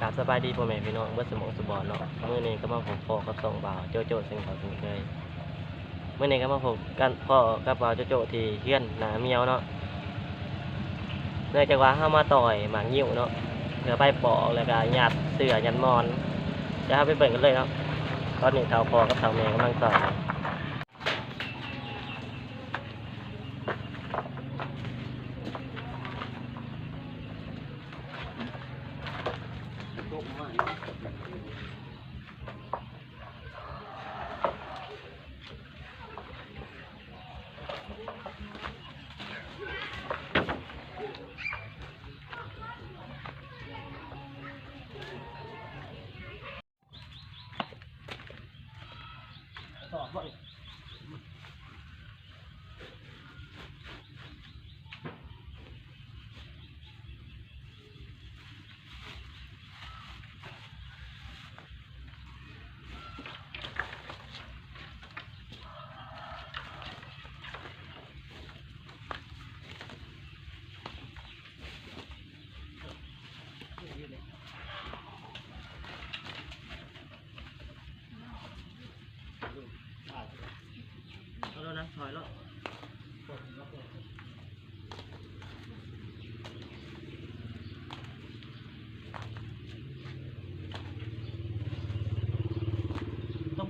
กราบสบายดีพ่อแม่พี่น้องเมื่อสมองสบอนเนาะเมื้อนี้ก็มาผมพ่อกับสองบ่าวโจโจ้ซึ่งเขาซึ่งเคยเมื้อนี้ก็มาผมกันพ่อกับบ่าวโจโจ้ที่เฮี้ยนหนาเมียวเนาะเนื่องจากว่าเฮามาต่อยหมากยิ้วเนาะเพื่อไปปอกแล้วก็ยัดเสือยันมอนจะเฮาไปเบิ่งกันเลยเนาะตอนนี้เฒ่าพ่อกับเฒ่าแม่กำลังต่อย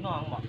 นองบอก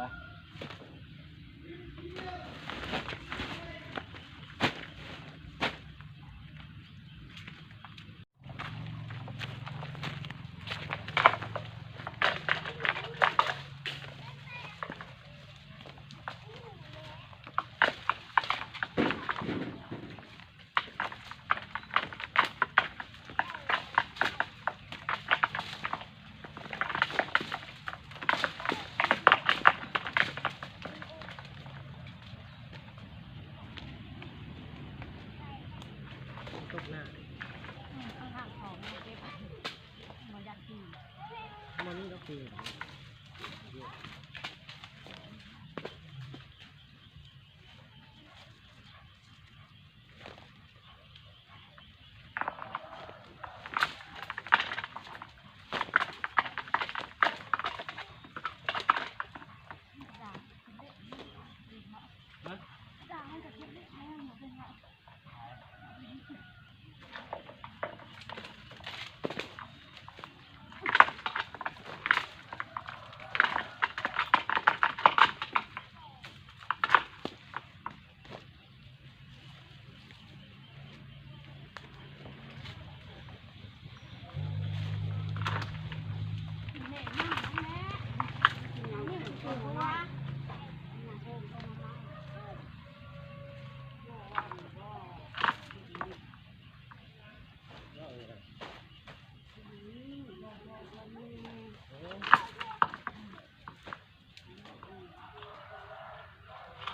เด็กว่าตกหน้ามันนี่ก็คือ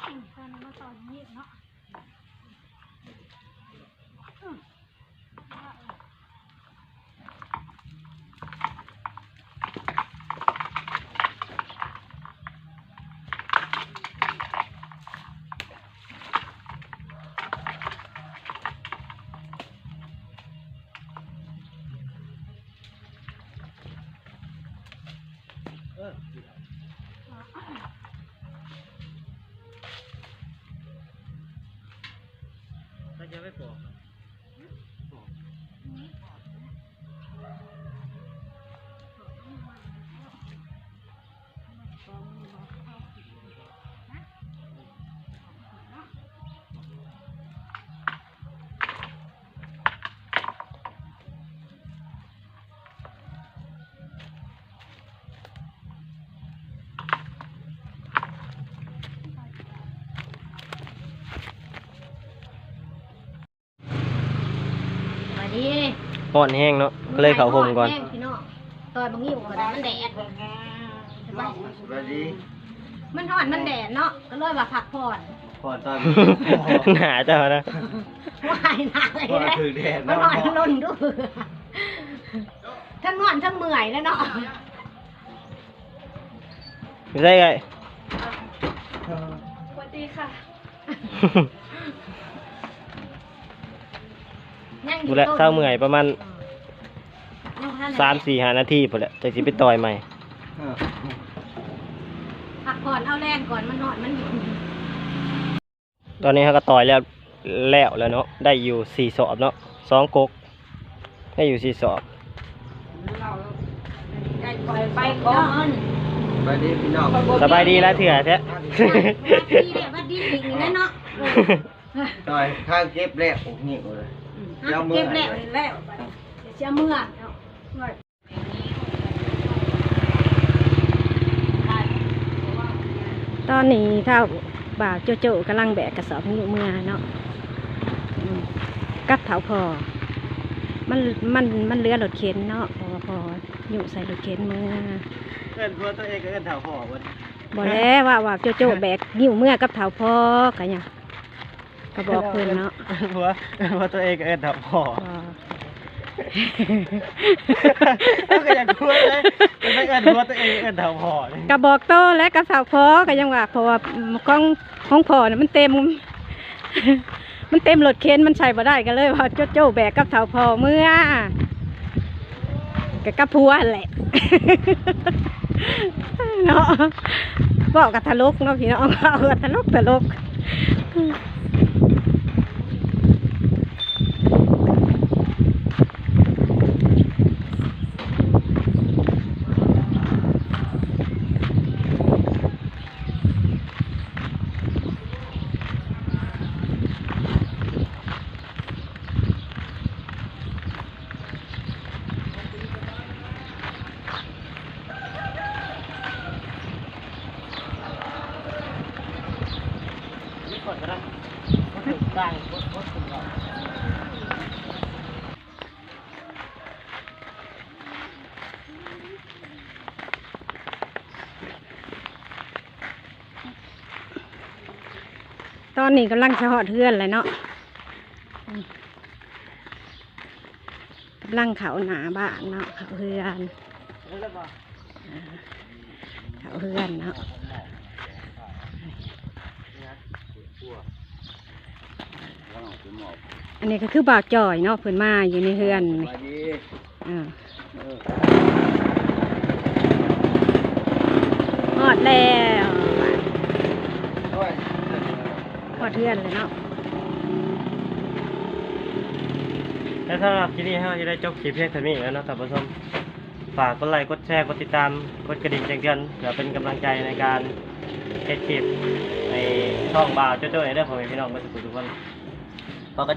เตอน มาตอนนี้เนาะถ้าจะไม่ปอ กมาดีห่อนแห้งเนาะก็เลยเขาห่มก่อนแห้งพี่น้องตอนบางยี่ก็ได้มันแดดสวัสดีมันหอนมันแดดเนาะก็เลยว่าพักผ่อนพอตอนหนาเจ้านะว่ายหนักเลยพอนะถือแดดมันหอนมันล่นดูทั้งงอนทั้งเมื่อยแล้วเนาะไม่ใช่ไงสวัสดีค่ะ ดูแลวเศร้าเมื่อยประมาณยังบ่ทันได้สามสี่ห้านาทีพอแหละจากสิไปต่อยใหม่พักผ่อนเอาแรงก่อนมันหอนมันอยู่ตอนนี้เขาก็ต่อยแล้วแล้วแล้วเนาะได้อยู่สี่สอบเนาะสองกกได้อยู่สี่สอบได้ปล่อยไปก่อนสวัสดีพี่น้องสบายดีแล้วเถื่อแท้วัดดีเด้วัดดีสิ่งนี้เนาะต่อยข้างเก็บแล้วโอ้โหเลย เก็บแล้วแล้วเดี๋ยวจะเมื่อเนาะตอนนี้เท่าบ่าวโจโจกำลังแบกกระสอบนิ้วมือเนาะอืมกับเถาพอ มันมันมันเรือรถเข็นเนาะพอพออยู่ใส่รถเข็นมือเอิ้นพัวตัวเองก็เอิ้นเถาพ่อวันบอกแล้วว่าว่าโจโจแบกนิ้วมือกับเถาพอกันยัง ก็บอกเพิ่นเนาะพัวเอิ้นพัวตัวเองก็เอิ้นเถาพ่อว่าแล้วก็อยากพัวเลยจะไม่เอิ้นพัวตัวเองเอิ้นเถาพ่อเลยกระบอกโตและกระสาวพอก็ยังว่าเพราะว่าของของพอน่ะมันเต็ม มันเต็มรถเข็นมันใช้บ่ได้ก็เลยว่าโจโจแบกกับสาวพอเมื่อกับกับพัวแหละเนาะบอกกับทะลุกเนาะพี่น้องเอากับทะลุกทะลุก ตอนนี้กำลังจะหอดเทือนเลยเนาะกำลังเขาหนาบ้านเนาะเขาเฮือนเขาเฮือนเนาะ อันนี้ก็คือบ่าวจ่อยเนาะเพิ่นมาอยู่ในเฮือนสนี่วัสดีอ่าเออฮอดแล้วด้วยฮอดเฮือนเลยเนาะแล้วสำหรับคลิปนี้เราจะได้จบคลิปเพียงเท่านี้แล้วเนาะท่านผู้ชมฝากกดไลค์กดแชร์กดติดตามกดกระดิ่งแจ้งเตือนเพื่อเป็นกำลังใจในการเฮ็ดคลิปในช่องบ่าวโจ้ๆในเรื่องของพี่น้องเมื่อสักครู่ทุกคน พอกั